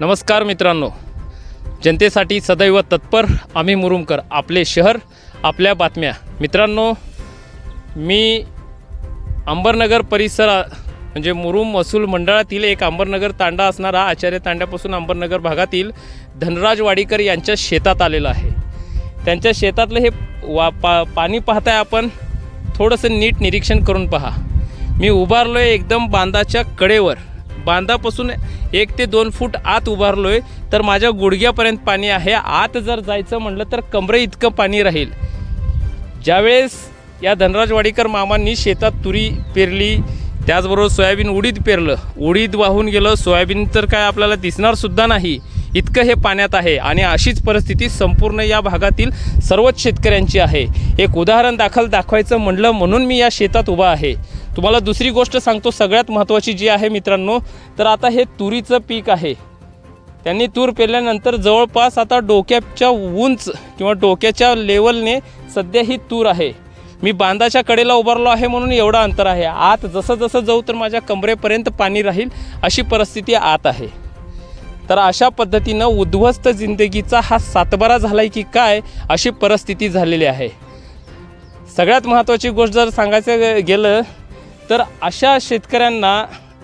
नमस्कार मित्रांनो. जनतेसाठी सदैव तत्पर आम्ही मुरुमकर आपले शहर आपल्या बातम्या. मित्रांनो मी अंबरनगर परिसर म्हणजे मुरुम महसूल मंडळातील एक अंबरनगर तांडा असणारा आचार्य तांड्यापासून अंबरनगर भागातील धनराज वाडीकर यांच्या शेतात आलेलं आहे. त्यांच्या शेतातलं हे वा पा पाणी पाहताय आपण. थोडंसं नीट निरीक्षण करून पहा. मी उभारलो आहे एकदम बांधाच्या कडेवर. बांधापासून एक ते दोन फूट आत उभारलो आहे तर माझ्या गुडघ्यापर्यंत पाणी आहे. आत जर जायचं म्हटलं तर कमरे इतकं पाणी राहील. ज्यावेळेस या धनराज वाडीकर मामांनी शेतात तुरी पेरली त्याचबरोबर सोयाबीन उडीद पेरलं उडीद वाहून गेलं सोयाबीन तर काय आपल्याला दिसणारसुद्धा नाही. इतकं हे पाण्यात आहे आणि अशीच परिस्थिती संपूर्ण या भागातील सर्वच शेतकऱ्यांची आहे. एक उदाहरण दाखल दाखवायचं म्हणलं म्हणून मी या शेतात उभा आहे. तुम्हाला दुसरी गोष्ट सांगतो सगळ्यात महत्त्वाची जी आहे मित्रांनो तर आता हे तुरीचं पीक आहे. त्यांनी तूर पेरल्यानंतर जवळपास आता डोक्याच्या उंच किंवा डोक्याच्या लेवलने सध्या ही तूर आहे. मी बांधाच्या कडेला उभारलो आहे म्हणून एवढं अंतर आहे. आत जसं जसं जाऊ तर माझ्या कमरेपर्यंत पाणी राहील अशी परिस्थिती आत आहे. तर अशा पद्धतीनं उद्ध्वस्त जिंदगीचा हा सातबारा झाला आहे की काय अशी परिस्थिती झालेली आहे. सगळ्यात महत्त्वाची गोष्ट जर सांगायचं गेलं तर अशा शेतकऱ्यांना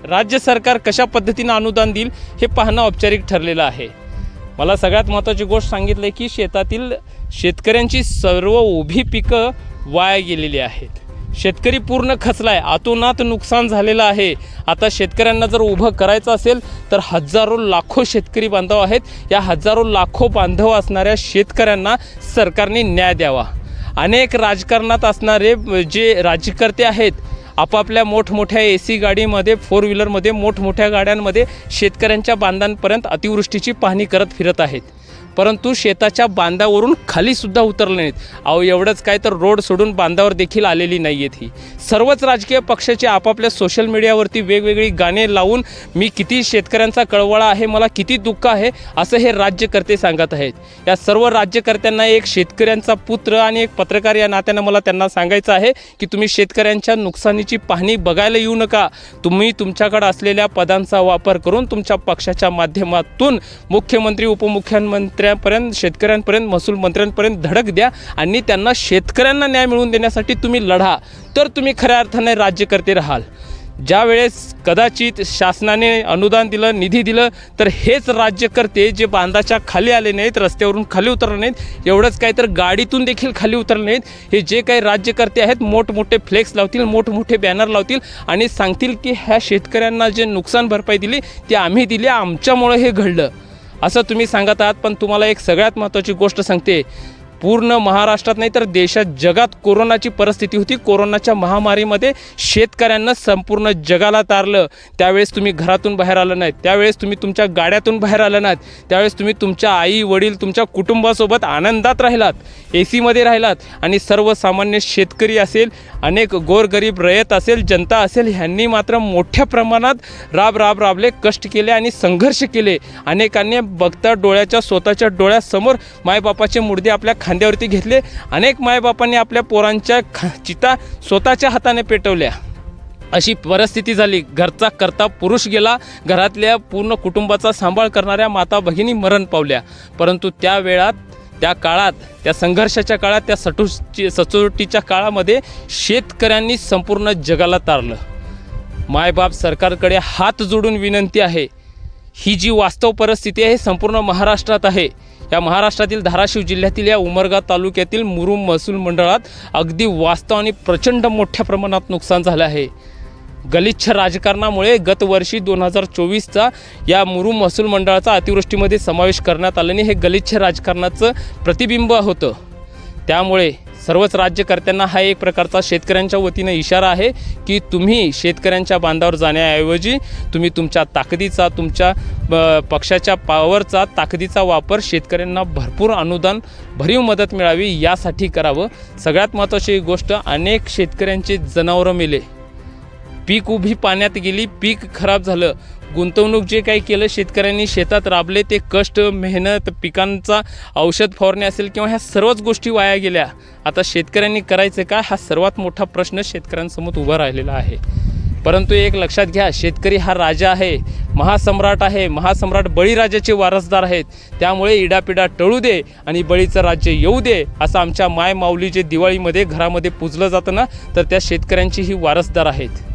राज्य सरकार कशा पद्धतीनं अनुदान देईल हे पाहणं औपचारिक ठरलेलं आहे. मला सगळ्यात महत्त्वाची गोष्ट सांगितलं की शेतातील शेतकऱ्यांची सर्व उभी पिकं वाया गेलेली आहेत. शेतकरी पूर्ण खचला आहे आतोनात नुकसान झालेलं आहे. आता शेतकऱ्यांना जर उभं करायचं असेल तर हजारो लाखो शेतकरी बांधव आहेत. या हजारो लाखो बांधव असणाऱ्या शेतकऱ्यांना सरकारने न्याय द्यावा. अनेक राजकारणात असणारे जे राज्यकर्ते आहेत आपापल्या मोठमोठ्या ए सी गाडीमध्ये फोर व्हीलरमध्ये मोठमोठ्या गाड्यांमध्ये शेतकऱ्यांच्या बांधांपर्यंत अतिवृष्टीची पाहणी करत फिरत आहेत. परंतु शेताच्या बांधावरून खालीसुद्धा उतरले नाहीत. अहो एवढंच काय तर रोड सोडून बांधावर देखील आलेली नाही आहेत ही. सर्वच राजकीय पक्षाचे आपापल्या सोशल मीडियावरती वेगवेगळी गाणे लावून मी किती शेतकऱ्यांचा कळवळा आहे मला किती दुःख आहे असं हे राज्यकर्ते सांगत आहेत. या सर्व राज्यकर्त्यांना एक शेतकऱ्यांचा पुत्र आणि एक पत्रकार या नात्यानं मला त्यांना सांगायचं आहे की तुम्ही शेतकऱ्यांच्या नुकसानीची पाहणी बघायला येऊ नका. तुम्ही तुमच्याकडे असलेल्या पदांचा वापर करून तुमच्या पक्षाच्या माध्यमातून मुख्यमंत्री मंत्र्यांपर्यंत शेतकऱ्यांपर्यंत महसूल मंत्र्यांपर्यंत धडक द्या आणि त्यांना शेतकऱ्यांना न्याय मिळवून देण्यासाठी तुम्ही लढा. तर तुम्ही खऱ्या अर्थाने राज्यकर्ते राहाल. ज्या वेळेस कदाचित शासनाने अनुदान दिलं निधी दिलं तर हेच राज्यकर्ते जे बांधाच्या खाली आले नाहीत रस्त्यावरून खाली उतरले नाहीत एवढंच काय तर गाडीतून देखील खाली उतरले नाहीत हे जे काही राज्यकर्ते आहेत मोठमोठे फ्लेक्स लावतील मोठमोठे बॅनर लावतील आणि सांगतील की ह्या शेतकऱ्यांना जे नुकसान भरपाई दिली ती आम्ही दिली आमच्यामुळं हे घडलं. असं तुम्ही सांगत आहात पण तुम्हाला एक सगळ्यात महत्त्वाची गोष्ट सांगते. पूर्ण महाराष्ट्रात नाही तर देशात जगात कोरोनाची परिस्थिती होती. कोरोनाच्या महामारीमध्ये शेतकऱ्यांना संपूर्ण जगाला तारलं. त्यावेळेस तुम्ही घरातून बाहेर आलं नाहीत. त्यावेळेस तुम्ही तुमच्या गाड्यातून बाहेर आलं नाहीत. त्यावेळेस तुम्ही तुमच्या आई वडील तुमच्या कुटुंबासोबत आनंदात राहिलात ए सीमध्ये राहिलात आणि सर्वसामान्य शेतकरी असेल अनेक गोरगरीब रयत असेल जनता असेल ह्यांनी मात्र मोठ्या प्रमाणात राब राब राबले कष्ट केले आणि संघर्ष केले. अनेकांनी बघता डोळ्याच्या स्वतःच्या डोळ्यासमोर मायबापाचे मुर्दे आपल्या खांद्यावरती घेतले. अनेक मायबापांनी आपल्या पोरांच्या ख चिता स्वतःच्या हाताने पेटवल्या. अशी परिस्थिती झाली. घरचा करता पुरुष गेला. घरातल्या पूर्ण कुटुंबाचा सांभाळ करणाऱ्या माता भगिनी मरण पावल्या. परंतु त्या वेळात त्या काळात त्या संघर्षाच्या काळात त्या सटूची सचोटीच्या काळामध्ये शेतकऱ्यांनी संपूर्ण जगाला तारलं. मायबाप सरकारकडे हात जोडून विनंती आहे. ही जी वास्तव परिस्थिती आहे संपूर्ण महाराष्ट्रात आहे. या महाराष्ट्रातील धाराशिव जिल्ह्यातील या उमरगा तालुक्यातील मुरुम महसूल मंडळात अगदी वास्तव आणि प्रचंड मोठ्या प्रमाणात नुकसान झालं आहे. गलिच्छ राजकारणामुळे गतवर्षी दोन हजार चोवीसचा या मुरुम महसूल मंडळाचा अतिवृष्टीमध्ये समावेश करण्यात आल्याने हे गलिच्छ राजकारणाचं प्रतिबिंब होतं. त्यामुळे सर्वच राज्यकर्त्यांना हा एक प्रकारचा शेतकऱ्यांच्या वतीनं इशारा आहे की तुम्ही शेतकऱ्यांच्या बांधावर जाण्याऐवजी तुम्ही तुमच्या ताकदीचा तुमच्या पक्षाच्या पावरचा ताकदीचा वापर शेतकऱ्यांना भरपूर अनुदान भरीव मदत मिळावी यासाठी करावं. सगळ्यात महत्त्वाची गोष्ट अनेक शेतकऱ्यांचे जनावरं मेले. पीक उभी पाण्यात गेली पीक खराब झालं. गुंतवणूक जे काही केलं शेतकऱ्यांनी शेतात राबले ते कष्ट मेहनत पिकांचा औषध फवारणी असेल किंवा ह्या सर्वच गोष्टी वाया गेल्या आता शेतकऱ्यांनी करायचं काय हा सर्वात मोठा प्रश्न शेतकऱ्यांसमोर उभा राहिलेला आहे. परंतु एक लक्षात घ्या शेतकरी हा राजा आहे महासम्राट आहे. महासम्राट बळीराजाचे वारसदार आहेत. त्यामुळे इडापिडा टळू दे आणि बळीचं राज्य येऊ दे असं आमच्या माय माऊली जे दिवाळीमध्ये घरामध्ये पूजलं जातं ना? तर त्या शेतकऱ्यांची ही वारसदार आहेत.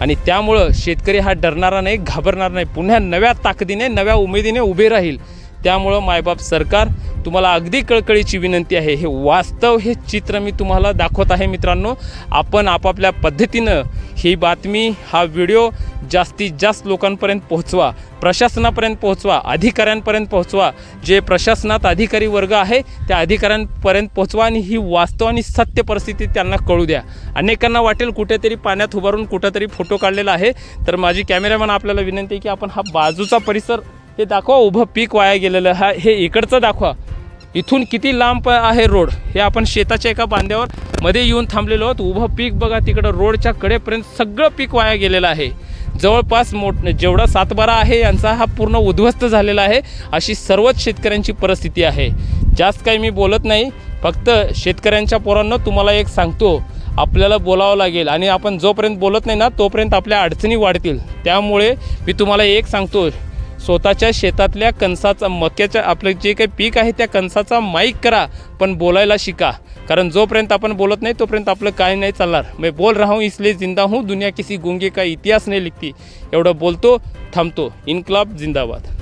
आणि त्यामुळं शेतकरी हा डरणारा नाही घाबरणार नाही. पुन्हा नव्या ताकदीने नव्या उमेदीने उभे राहील. त्यामुळं मायबाप सरकार तुम्हाला अगदी कळकळीची विनंती आहे. हे वास्तव हे चित्र मी तुम्हाला दाखवत आहे मित्रांनो. आपण आपापल्या पद्धतीनं ही बातमी हा व्हिडिओ जास्तीत जास्त लोकांपर्यंत पोहोचवा. प्रशासनापर्यंत पोहोचवा. अधिकाऱ्यांपर्यंत पोहोचवा. जे प्रशासनात अधिकारी वर्ग आहे त्या अधिकाऱ्यांपर्यंत पोहोचवा आणि ही वास्तव आणि सत्य परिस्थिती त्यांना कळू द्या. अनेकांना वाटेल कुठेतरी पाण्यात उभारून कुठेतरी फोटो काढलेला आहे. तर माझी कॅमेरामॅन आपल्याला विनंती आहे की आपण हा बाजूचा परिसर हे दाखवा उभं पीक वाया गेलेलं हा हे इकडचं दाखवा. इथून किती लांब आहे रोड? हे आपण शेताच्या एका बांध्यावर मध्ये येऊन थांबलेलो आहोत. उभं पीक बघा तिकडं रोडच्या कडेपर्यंत सगळं पीक वाया गेलेलं आहे. जवळपास मोठ जेवढा सातबारा आहे यांचा हा पूर्ण उद्ध्वस्त झालेला आहे. अशी सर्वच शेतकऱ्यांची परिस्थिती आहे. जास्त काही मी बोलत नाही. फक्त शेतकऱ्यांच्या पोरांना तुम्हाला एक सांगतो. आपल्याला बोलावं लागेल. आणि आपण जोपर्यंत बोलत नाही ना तोपर्यंत आपल्या अडचणी वाढतील. त्यामुळे मी तुम्हाला एक सांगतो. स्वतःच्या शेतातल्या कणसाचा मक्याच्या आपलं जे काही पीक आहे त्या कणसाचा माईक करा पण बोलायला शिका. कारण जोपर्यंत आपण बोलत नाही तोपर्यंत आपलं काय नाही चालणार. मैं बोल रहा हूँ इसलिए जिंदा हूँ. दुनिया किसी गुंगे का इतिहास नाही लिखती. एवढं बोलतो थांबतो. इन्कलाब जिंदाबाद.